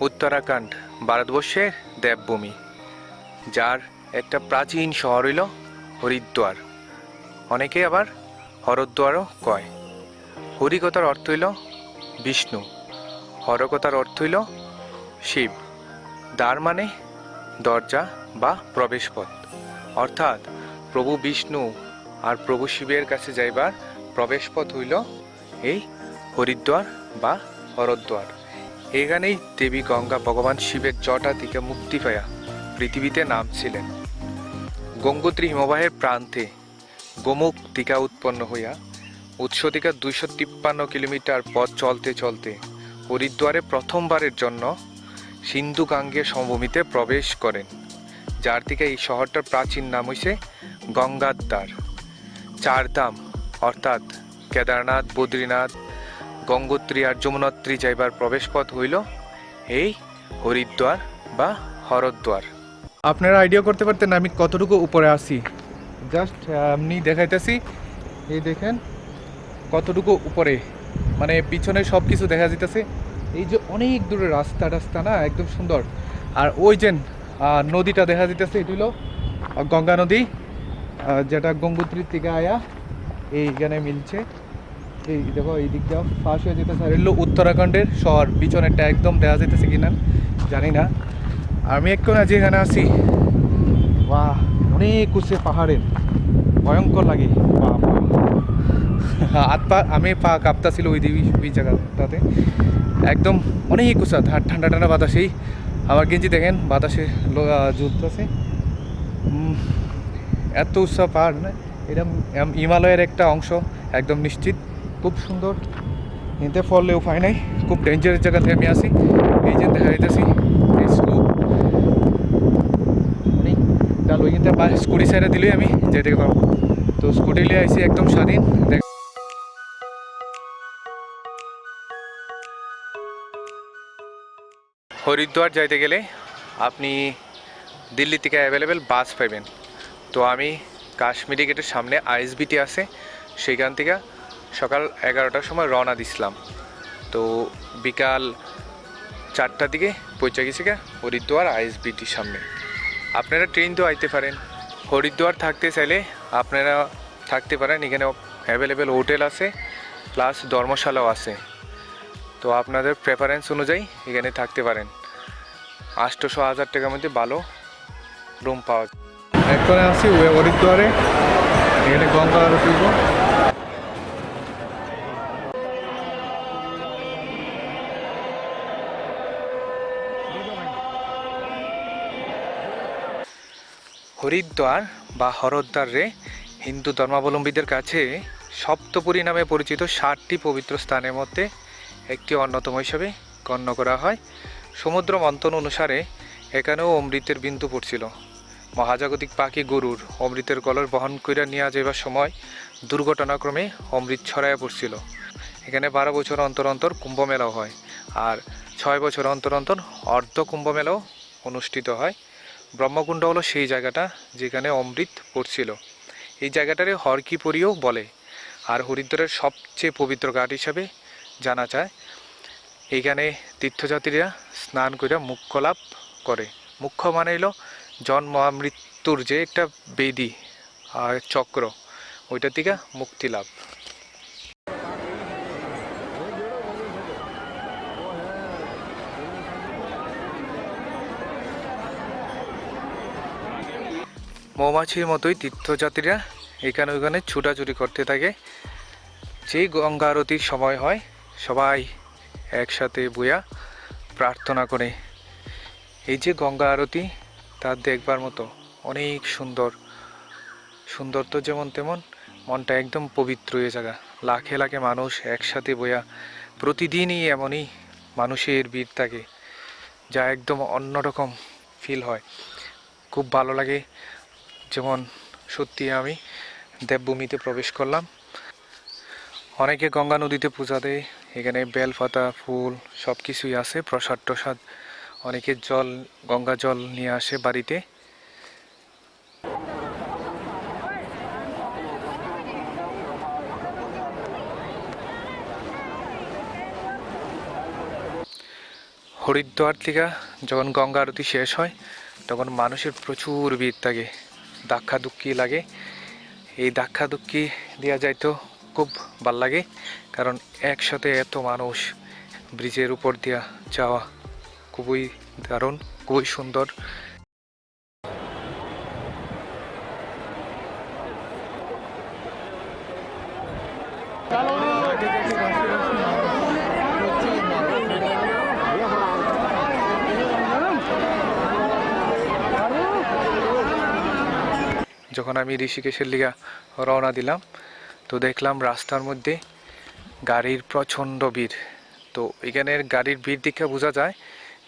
উত্তরাখণ্ড ভারতবর্ষের দেবভূমি, যার একটা প্রাচীন শহর হইল হরিদ্বার। অনেকে আবার হরদ্বারও কয়। হরিকতার অর্থ হইল বিষ্ণু হরকতার অর্থ হইল শিব দ্বার মানে দরজা বা প্রবেশপথ। অর্থাৎ প্রভু বিষ্ণু আর প্রভু শিবের কাছে যাইবার প্রবেশপথ হইল এই হরিদ্বার বা হরদ্বার। এখানেই দেবী গঙ্গা ভগবান শিবের জটা থেকে মুক্তি পায়া পৃথিবীতে নামছিলেন। গঙ্গোত্রী হিমবাহের প্রান্তে গোমুখ টিকা উৎপন্ন হইয়া উৎস থেকে দুইশো তিপ্পান্ন কিলোমিটার পথ চলতে চলতে হরিদ্বারে প্রথমবারের জন্য সিন্ধু গাঙ্গে সমভূমিতে প্রবেশ করেন, যার থেকে এই শহরটার প্রাচীন নাম হইছে গঙ্গাদ্বার। চারধাম, অর্থাৎ কেদারনাথ, বদ্রীনাথ গঙ্গোত্রী আর যমুনোত্রী যাইবার প্রবেশপথ হইল এই হরিদ্বার বা হরদ্বার। আপনারা আইডিয়া করতে পারতেন আমি কতটুকু উপরে আসি জাস্ট আপনি দেখাইতেছি। এই দেখেন, কতটুকু উপরে? মানে পিছনে সব কিছু দেখা যেতেছে এই যে অনেক দূরে রাস্তা টাস্তা না, একদম সুন্দর। আর ওই যে নদীটা দেখা যেতেছে এটি হলো গঙ্গা নদী। যেটা গঙ্গোত্রীর থেকে আয়া এইখানে মিলছে। এই দেখো এই দিক দিয়ে পাশ হয়ে যেতেছে আর এগুলো উত্তরাখণ্ডের শহর। পিছনেরটা একদম দেখা যেতেছে কিনা জানি না। আমি এখন আজ এখানে আছি বাহ অনেক উঁচে পাহাড়ের ভয়ঙ্কর লাগে। হাত পা আমি পা কাঁপতাছিল ওই দিবি ওই জায়গাটাতে। একদম অনেক উঁচা ঠান্ডা ঠান্ডা বাতাসেই আমার গেঞ্জি দেখেন বাতাসে ঝুলতেছে এত উৎসা পাহাড় না? এটা হিমালয়ের একটা অংশ একদম নিশ্চিত। খুব সুন্দর। নিতে ফললেও উপায় নাই খুব ডেঞ্জারাস জায়গাতে আমি আসি। এই যে দেখা যাইতেছি এই স্লোপ অনেক ডাল ওই কিন্তু স্কুটি সাইডে দিলেই আমি যেতে পারব। তো স্কুটি নিয়ে আইসি একদম স্বাধীন। দেখ হরিদ্বার যাইতে গেলে আপনি দিল্লি থেকে অ্যাভেলেবেল বাস পাবেন তো আমি কাশ্মীরি গেটের সামনে আইএসবিটি আছে। সেইখান থেকে সকাল এগারোটার সময় রওনা দিছিলাম। তো বিকাল চারটার দিকে পৌঁছে গেছি গা হরিদ্বার আইএসবিটির সামনে। আপনারা ট্রেন তো আইতে পারেন। হরিদ্বার থাকতে চাইলে আপনারা থাকতে পারেন। এখানে অ্যাভেলেবেল হোটেল আছে প্লাস ধর্মশালাও আছে। তো আপনাদের প্রেফারেন্স অনুযায়ী এখানে থাকতে পারেন। আটশোশো হাজার টাকার মধ্যে ভালো রুম পাওয়া যায়। এখন আছি হরিদ্বারে। এখানে গঙ্গা আরতি হরিদ্বার বা হরদ্বারে হিন্দু ধর্মাবলম্বীদের কাছে সপ্তপুরী নামে পরিচিত ষাটটি পবিত্র স্থানের মধ্যে একটি অন্যতম হিসাবে গণ্য করা হয়। সমুদ্র মন্থন অনুসারে এখানেও অমৃতের বিন্দু পড়ছিল। মহাজাগতিক পাখি গরুর অমৃতের কলর বহন কইরা নিয়ে যাইবার সময় দুর্ঘটনাক্রমে অমৃত ছড়াইয়া পড়ছিল। এখানে বারো বছর অন্তর অন্তর কুম্ভ মেলাও হয় আর ছয় বছর অন্তর অন্তর অর্ধ কুম্ভ মেলাও অনুষ্ঠিত হয়। ব্রহ্মকুণ্ড হলো সেই জায়গাটা যেখানে অমৃত পড়ছিল। এই জায়গাটারে হরকিপুরিও বলে। আর হরিদ্বারের সবচেয়ে পবিত্র ঘাট হিসাবে জানা যায়। এইখানে তীর্থযাত্রীরা স্নান করে মুখ্য লাভ করে। মুখ্য মানে হলো জন্ম আর মৃত্যুর যে একটা বেদি আর চক্র ওইটা থেকে মুক্তি লাভ মৌমাছির মতোই তীর্থযাত্রীরা এখানে ওখানে ছুটাছুটি করতে থাকে। যেই গঙ্গা আরতির সময় হয়, সবাই একসাথে বইয়া প্রার্থনা করে। এই যে গঙ্গা আরতি তা দেখবার মতো অনেক সুন্দর। সুন্দর তো যেমন তেমন, মনটা একদম পবিত্র হয়ে জায়গা। লাখে লাখে মানুষ একসাথে বইয়া প্রতিদিনই এমনই মানুষের ভিড় থাকে, যা একদম অন্যরকম ফিল হয়। খুব ভালো লাগে। যেমন সত্যি আমি দেবভূমিতে প্রবেশ করলাম। অনেকে গঙ্গা নদীতে পূজা দেয়, এখানে বেলপাতা ফুল সব কিছুই আছে, প্রসাদ টসাদ। অনেকে জল, গঙ্গা জল নিয়ে আসে বাড়িতে। হরিদ্বার থেকে যখন গঙ্গা আরতি শেষ হয়, তখন মানুষের প্রচুর ভিড় থাকে। ধাক্কা ধুক্কি লাগে। এই ধাক্কা ধুক্কি দেওয়া যায় তো খুব ভালো লাগে, কারণ একসাথে এত মানুষ ব্রিজের উপর দিয়া যাওয়া খুবই দারুণ, খুবই সুন্দর। যখন আমি ঋষিকেশের লিগা রওনা দিলাম, তো দেখলাম রাস্তার মধ্যে গাড়ির প্রচণ্ড ভিড়। তো এখানের গাড়ির ভিড় দেখে বোঝা যায়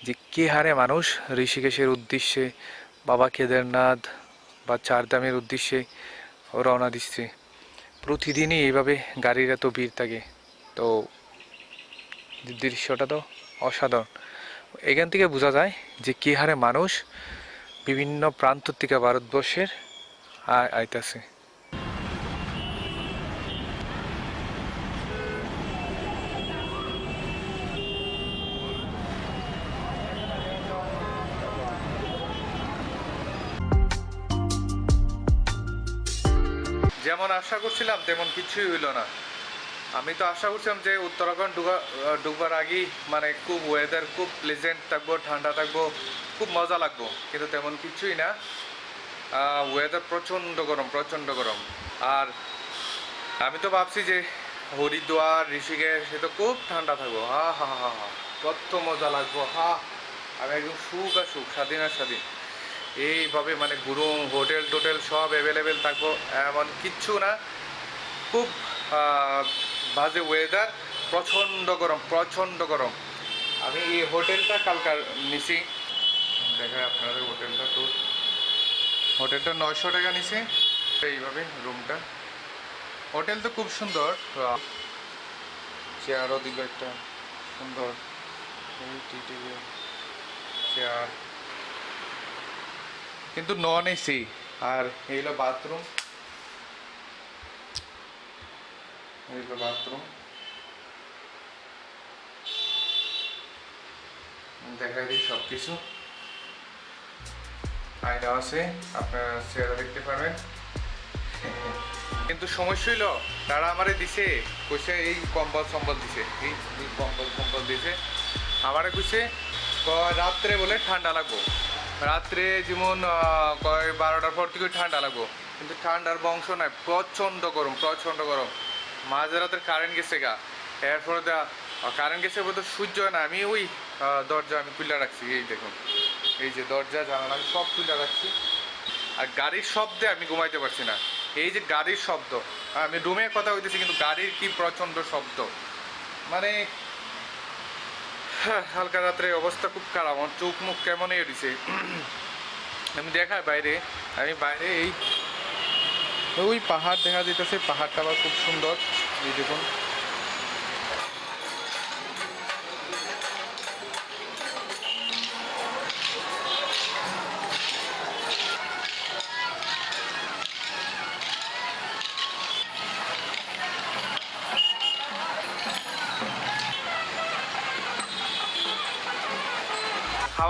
যে কে হারে মানুষ ঋষিকেশের উদ্দেশ্যে বাবা কেদারনাথ বা চারধামের উদ্দেশ্যে রওনা দিচ্ছে। প্রতিদিনই এইভাবে গাড়ির এত ভিড় থাকে। তো দৃশ্যটা তো অসাধারণ। এখান থেকে বোঝা যায় যে কী হারে মানুষ বিভিন্ন প্রান্ত থেকে ভারতবর্ষের আইতাছে। যেমন আশা করছিলাম, তেমন কিছুই হইল না। আমি তো আশা করছিলাম যে উত্তরাখণ্ড ঢুকা ঢুকবার আগেই মানে খুব ওয়েদার খুব প্লেজেন্ট থাকব, ঠান্ডা থাকব, খুব মজা লাগবো, কিন্তু তেমন কিছুই না। ওয়েদার প্রচণ্ড গরম প্রচণ্ড গরম। আর আমি তো ভাবছি যে হরিদ্বার, ঋষিকেশ সে তো খুব ঠান্ডা থাকব। হা হা হা হা কত মজা লাগবো, হা। আমি একদম সুখ আর সুখ, স্বাধীন আর স্বাধীন। এইভাবে মানে গুরুম হোটেল টোটেল সব অ্যাভেলেবেল থাকব। এমন কিচ্ছু না। খুব বাজে ওয়েদার প্রচণ্ড গরম প্রচণ্ড গরম। আমি এই হোটেলটা কালকার নিছি। দেখায় আপনাদের হোটেলটা তো। হোটেলটা নয়শো টাকা নিছে। এইভাবে রুমটা। হোটেল তো খুব সুন্দর। চেয়ারও দিল একটা সুন্দর চেয়ার। কিন্তু নন এসি আর এই হলো বাথরুম। এই হলো বাথরুম। দেখাই দিই সব কিছু আয়না আছে, আপনারা চেয়ারে দেখতে পারবেন। কিন্তু সমস্যা হইল, তারা আমারে দিছে, কইছে এই কম্বল সম্বল দিছে, এই কম্বল সম্বল দিছে। আমারে কইছে রাত্রে বলে ঠান্ডা লাগবো। রাত্রে যেমন কয় বারোটার পর থেকে ঠান্ডা লাগবো। কিন্তু ঠান্ডার বংশ নাই, প্রচণ্ড গরম প্রচণ্ড গরম। মাঝরাতের কারেন্ট গেছে গা। এরপরে কারেন্ট গেছে বলতে সূর্য না আমি ওই দরজা আমি খুলে রাখছি, এই দেখুন। এই যে দরজা, জানালা, আমি সব খুলে রাখছি আর গাড়ির শব্দে আমি ঘুমাইতে পারছি না। এই যে গাড়ির শব্দ আমি রুমে কথা হইতেছি কিন্তু গাড়ির কি প্রচণ্ড শব্দ। মানে হালকা রাত্রে অবস্থা খুব খারাপ, আমার চোখ মুখ কেমন এড়িছে আমি দেখাই বাইরে, আমি বাইরে এই, ওই পাহাড় দেখা যেতেছে পাহাড়টা আবার খুব সুন্দর। এই দেখুন।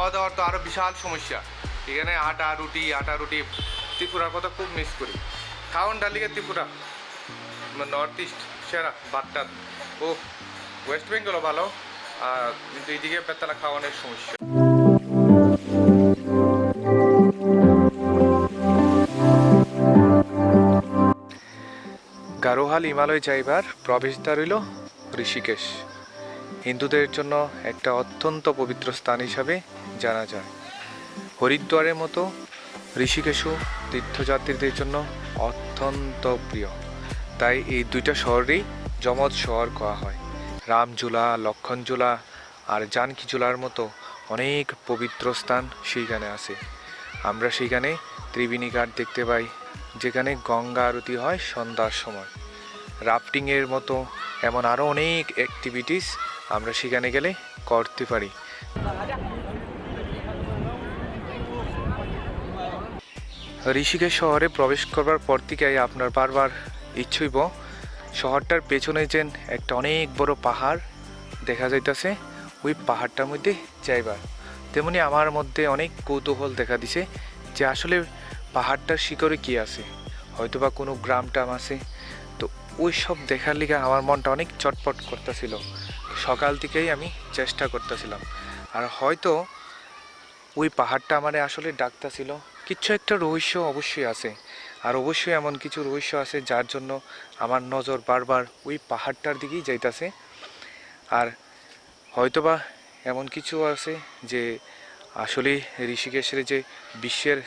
খাওয়া দাওয়ার তো আরও বিশাল সমস্যা। এখানে আটা, রুটি আটা, রুটি ত্রিপুরার কথা খুব মিস করি। খাওয়ান ডালিকে ত্রিপুরা। নর্থ ইস্ট সেরা বাট্টা ও ওয়েস্ট বেঙ্গলও ভালো। আর কিন্তু এইদিকে বেতালা খাওয়ানোর সমস্যা। গারোহাল হিমালয় যাইবার প্রবেশদ্বার হইল ঋষিকেশ। হিন্দুদের জন্য একটা অত্যন্ত পবিত্র স্থান হিসাবে জানা যায়। হরিদ্বারের মতো ঋষিকেশও তীর্থযাত্রীদের জন্য অত্যন্ত প্রিয়। তাই এই দুইটা শহরেই জমজ শহর করা হয়। রামঝুলা, লক্ষণঝুলা আর জানকিঝুলার মতো অনেক পবিত্র স্থান সেইখানে আছে। আমরা সেইখানে ত্রিবেণী ঘাট দেখতে পাই, যেখানে গঙ্গা আরতি হয় সন্ধ্যার সময়। রাফটিংয়ের মতো এমন আরও অনেক অ্যাক্টিভিটিস আমরা সেখানে গেলে করতে পারি। ঋষিকেশ শহরে প্রবেশ করবার পর থেকেই আপনার বারবার ইচ্ছুইব। শহরটার পেছনে যেন একটা অনেক বড় পাহাড় দেখা যাইতেছে। ওই পাহাড়টার মধ্যে যাইবার। তেমনি আমার মধ্যে অনেক কৌতূহল দেখা দিছে যে আসলে পাহাড়টার শিকরে কি আছে। হয়তোবা কোনো গ্রাম টাম আছে। তো ওই সব দেখার লিগে আমার মনটা অনেক চটপট করতেছিল। সকাল থেকেই আমি চেষ্টা করতেছিলাম। আর হয়তো ওই পাহাড়টা আমারে আসলে ডাকতেছিল। কিছু একটা রহস্য অবশ্যই আছে। আর অবশ্যই এমন কিছু রহস্য আছে যার জন্য আমার নজর বারবার ওই পাহাড়টার দিকেই যাইতাছে। আর হয়তোবা এমন কিছু আছে যে আসলে ঋষিকেশের যে বিশ্বের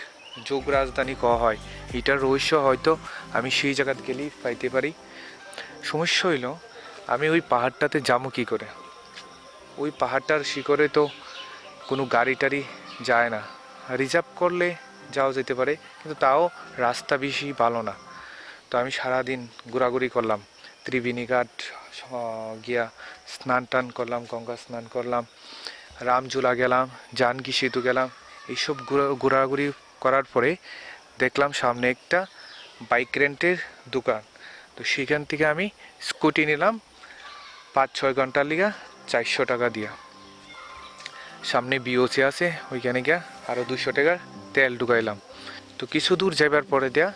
যোগ রাজধানী কওয়া হয়, এটার রহস্য হয়তো আমি সেই জায়গাতে গেলেই পাইতে পারি। সমস্যা হইল, আমি ওই পাহাড়টাতে যাব কী করে? ওই পাহাড়টার শিখরে তো কোনো গাড়ি টাড়ি যায় না। রিজার্ভ করলে যাওয়া যেতে পারে, কিন্তু তাও রাস্তা বেশি ভালো না। তো আমি সারাদিন ঘোরাঘুরি করলাম ত্রিবেণী ঘাট গিয়া স্নান টান করলাম, গঙ্গা স্নান করলাম, রামঝুলা গেলাম জানকি সেতু গেলাম, এইসব ঘোরা- ঘোরাঘুরি করার পরে দেখলাম সামনে একটা বাইক রেন্টের দোকান। তো সেখান থেকে আমি স্কুটি নিলাম পাঁচ ছয় ঘণ্টার লিগা চারশো টাকা দিয়া। সামনে বিওসি আছে, ওইখানে গিয়া আরও দুশো টাকার তেল ঢুকাইলাম। তো কিছু দূর যাইবার পরে দেয়া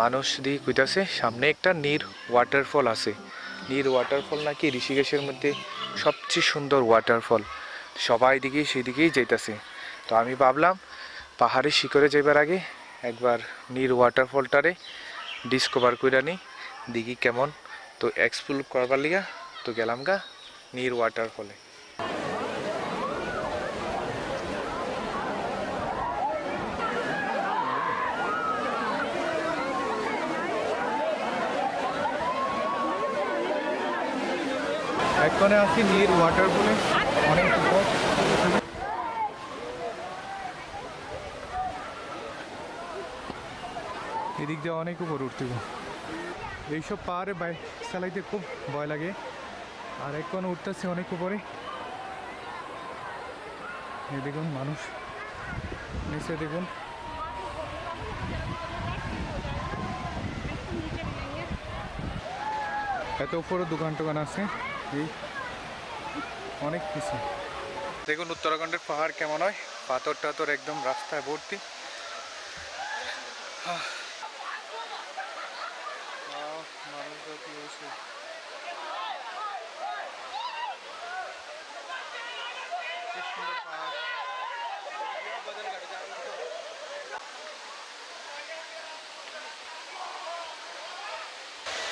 মানুষ দিয়ে কইতাছে সামনে একটা নীর ওয়াটারফল আছে। নীর ওয়াটারফল নাকি ঋষিকেশের মধ্যে সবচেয়ে সুন্দর ওয়াটারফল সবাই দিকেই সেদিকেই যাইতাছে। তো আমি ভাবলাম, পাহাড়ের শিখরে যাইবার আগে একবার নীর ওয়াটারফলটারে ডিসকভার করে নিই দিঘি কেমন। তো এক্সপ্লোর করবার লিগা তো গেলাম গা নীর ওয়াটারফলে এখানে আছি নীর ওয়াটারফলে অনেক উপর। এদিক দিয়ে অনেক উপর উঠতে গো। এইসব পাহাড়ে বাইক চালাইতে খুব ভয় লাগে। আর এখন উঠতেছে অনেক উপরে। দেখুন মানুষ। নিচে দেখুন। এত উপরে দোকান টোকান আছে। অনেক কিছু দেখুন, উত্তরাখণ্ডের পাহাড় কেমন হয়? পাথর টাথর একদম রাস্তায় ভর্তি।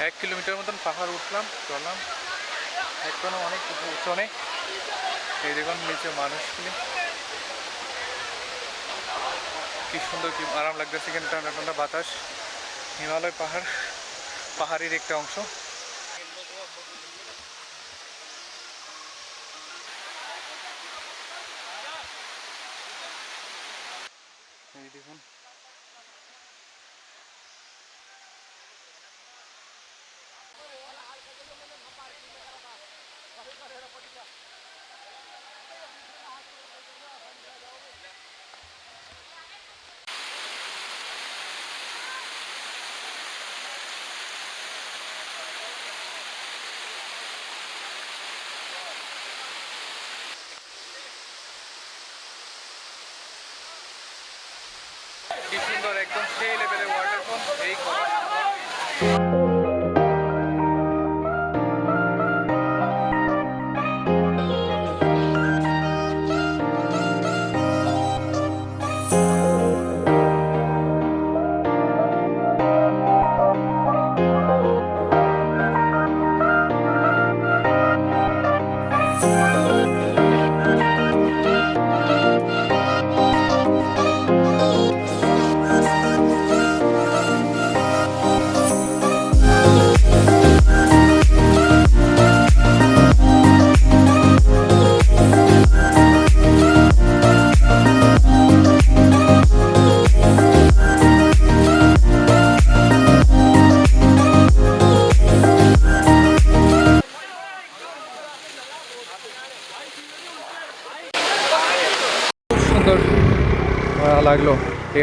এক কিলোমিটার মতন পাহাড় উঠলাম, চললাম। এখনও অনেক উঠোনে। এই দেখুন, নিচে মানুষগুলি। কি সুন্দর, কি আরাম লাগতেছে এখানে ঠান্ডা ঠান্ডা বাতাস। হিমালয় পাহাড়, পাহাড়ের একটা অংশ। এই দেখুন কি সুন্দর একদম সেই লেভেলের ওয়াটারফল এই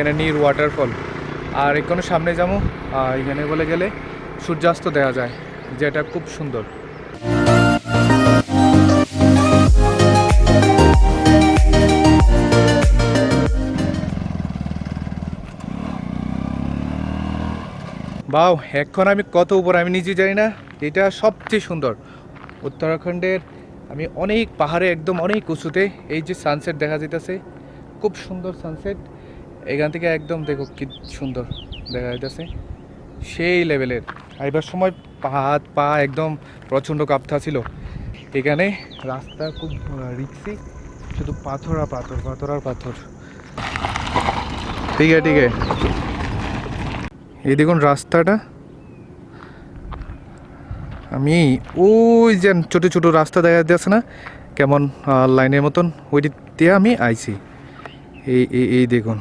কেনানির ওয়াটারফল আর এখানে সামনে যাব এখানে বলে গেলে সূর্যাস্ত দেখা যায়, যেটা খুব সুন্দর। বাও, এখন আমি কত উপর আমি নিজে জানি না, এটা সবচেয়ে সুন্দর। উত্তরাখণ্ডের আমি অনেক পাহাড়ে, একদম অনেক উঁচুতে এই যে সানসেট দেখা যেতেছে খুব সুন্দর সানসেট এখান থেকে একদম দেখো কি সুন্দর দেখা যাইতেছে। সেই লেভেলের। আইবার সময় পা হাত পা একদম প্রচণ্ড কাঁপতা ছিল। এখানে রাস্তা খুব রিক্সি। শুধু পাথর আর পাথর পাথর আর পাথর। ঠিক আছে ঠিক। আছে এই দেখুন রাস্তাটা। আমি ওই যে ছোটো ছোটো রাস্তা দেখা যাচ্ছে না? কেমন লাইনের মতন? ওই দিয়ে আমি আইছি। এই এই এই দেখুন।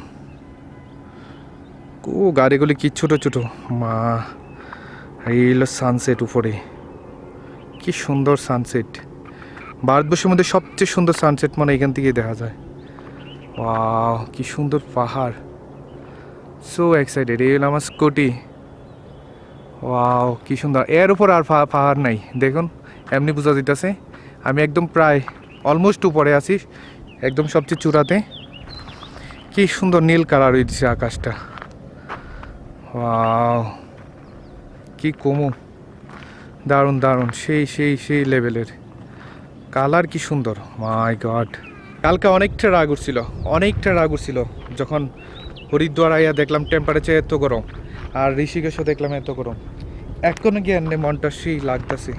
ও, গাড়িগুলি কি ছোটো ছোটো। মা এই সানসেট উপরে। কি সুন্দর সানসেট। ভারতবর্ষের মধ্যে সবচেয়ে সুন্দর সানসেট মানে এখান থেকে দেখা যায়। ওয়াও, কি সুন্দর পাহাড়। সো এক্সাইটেড এই হলো আমার স্কুটি। ওয়াও, কি সুন্দর। এর উপর আর পাহাড় নাই। দেখুন, এমনি বোঝা যেতেছে আমি একদম প্রায় অলমোস্ট উপরে আছি, একদম সবচেয়ে চূড়াতে। কি সুন্দর নীল কালার হয়েছে আকাশটা। কি কমু? দারুণ দারুণ। সেই সেই সেই লেভেলের কালার কি সুন্দর। মাই গড কালকে অনেকটা রাগ উঠছিল, অনেকটা রাগ উঠছিল। যখন হরিদ্বার আইয়া দেখলাম টেম্পারেচার এত গরম, আর ঋষিকেশও দেখলাম এত গরম। এখনও গিয়ে এনে মনটা সেই লাগতেছে?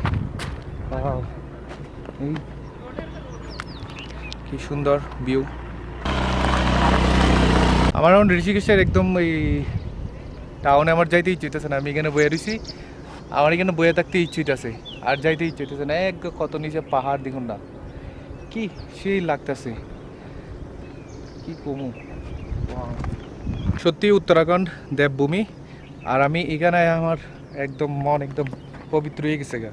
কি সুন্দর ভিউ আমার ঋষিকেশের একদম এই টাউনে আমার যাইতে ইচ্ছে না, আমি এখানে বয়ে রয়েছি আমার এখানে বয়ে থাকতে ইচ্ছে হইতেছে, আর যাইতে ইচ্ছে হইতেছে না, এক কত নিচে পাহাড় দেখুন না। কি সেই লাগতেছে। কি কমু. সত্যি উত্তরাখণ্ড দেবভূমি, আর আমি এখানে আমার একদম মন একদম পবিত্র হয়ে গেছে গা।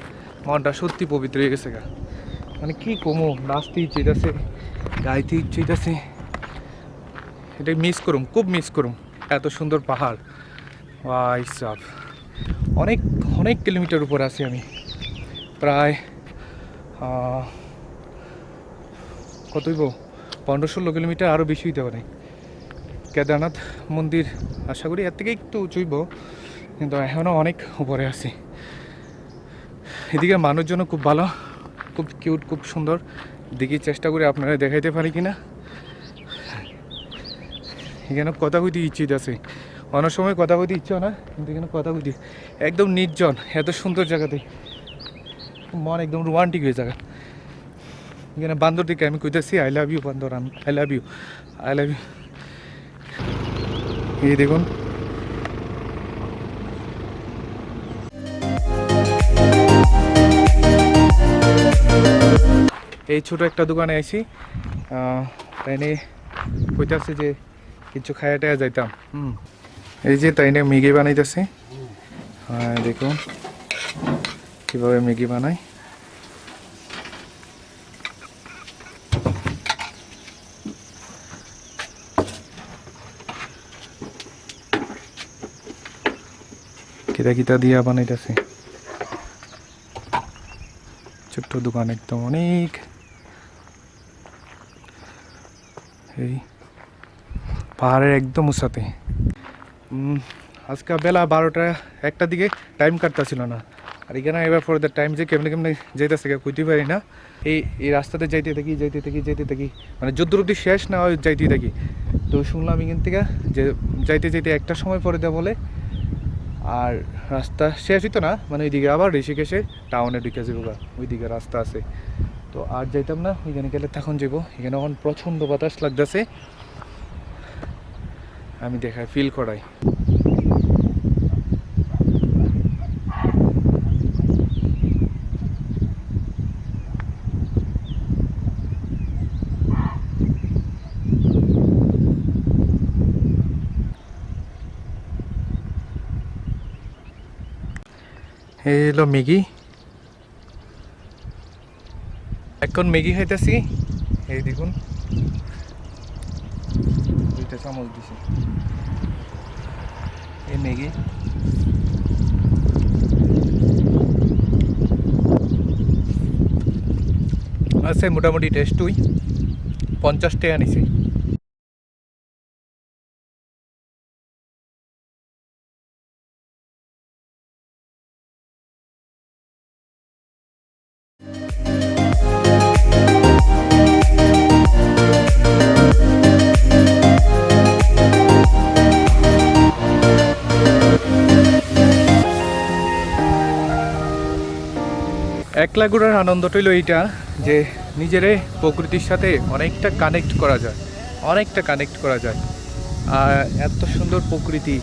মনটা সত্যি পবিত্র হয়ে গেছে গা। মানে কি কমু, নাচতে ইচ্ছে হইতেছে, গাইতে ইচ্ছে হইতেছে। এটা মিস করুম, খুব মিস করুম, এত সুন্দর পাহাড়। ওয়াই সব অনেক অনেক কিলোমিটার উপর আছি আমি। প্রায় আহ, কত হইব? পনেরো ষোলো কিলোমিটার আরও বেশি হইতে পারে। কেদারনাথ মন্দির আশা করি এর থেকে একটু উঁচুইব কিন্তু এখনও অনেক উপরে আছি। এদিকে মানুষজনও খুব ভালো খুব কিউট খুব সুন্দর। দেখি চেষ্টা করে আপনারা দেখাইতে পারি কিনা। এখানে কথা কইতে ইচ্ছে আছে অনেক সময় কথা বলতে ইচ্ছে না, কিন্তু এখানে কথা কইতে একদম নির্জন, এত সুন্দর জায়গাতে। মন একদম রোমান্টিক হয়ে জায়গা। এখানে বান্দর দিকে আমি কইতেছি আই লাভ ইউ বান্দর, আমি I love you I love you এই দেখুন। এই ছোট একটা দোকানে আইছি। তাই নিয়ে কইতাছে যে, কিছু খাইয়া টাইয়া যাইতাম। হুম। এই যে তাই নিয়ে ম্যাগি বানাইতেছে। হ্যাঁ দেখুন কীভাবে ম্যাগি বানায়। কিতা কিতা দিয়া বানাইতেছে। ছোট্ট দোকান একদম অনেক। এই পাহাড়ের একদম উঁচাতে। আজকে বেলা বারোটা, একটা দিকে টাইম কাটতেছিল না। আর এখানে এবার ফর দ্য টাইম যে কেমনে কেমনে যাইতেছে কইতে পারি না। এই এই রাস্তাতে যাইতে থাকি যাইতে থাকি যাইতে থাকি মানে যদ্দূর অব্দি শেষ না হয় যাইতেই থাকি। তো শুনলাম এখান থেকে যে যাইতে যাইতে একটা সময় পরে দেয় বলে। আর রাস্তা শেষ হইতো না মানে ওইদিকে আবার ঋষিকেশে টাউনে ঢুকে যাব ওইদিকে রাস্তা আছে। তো আর যাইতাম না, ওইখানে গেলে তখন যাব এখানে এখন প্রচণ্ড বাতাস লাগতেছে। আমি দেখাই ফিল করাই। এই হলো ম্যাগি। এখন ম্যাগি খাইতেছি। এই দেখুন। দুইটা চামচ দিছে। এই ম্যাগি। আছে মোটামুটি টেস্টই পঞ্চাশ টাকা নিছি। একলা ঘোরার আনন্দটা হইল এইটা যে নিজেরে প্রকৃতির সাথে অনেকটা কানেক্ট করা যায়, অনেকটা কানেক্ট করা যায়। আর এত সুন্দর প্রকৃতি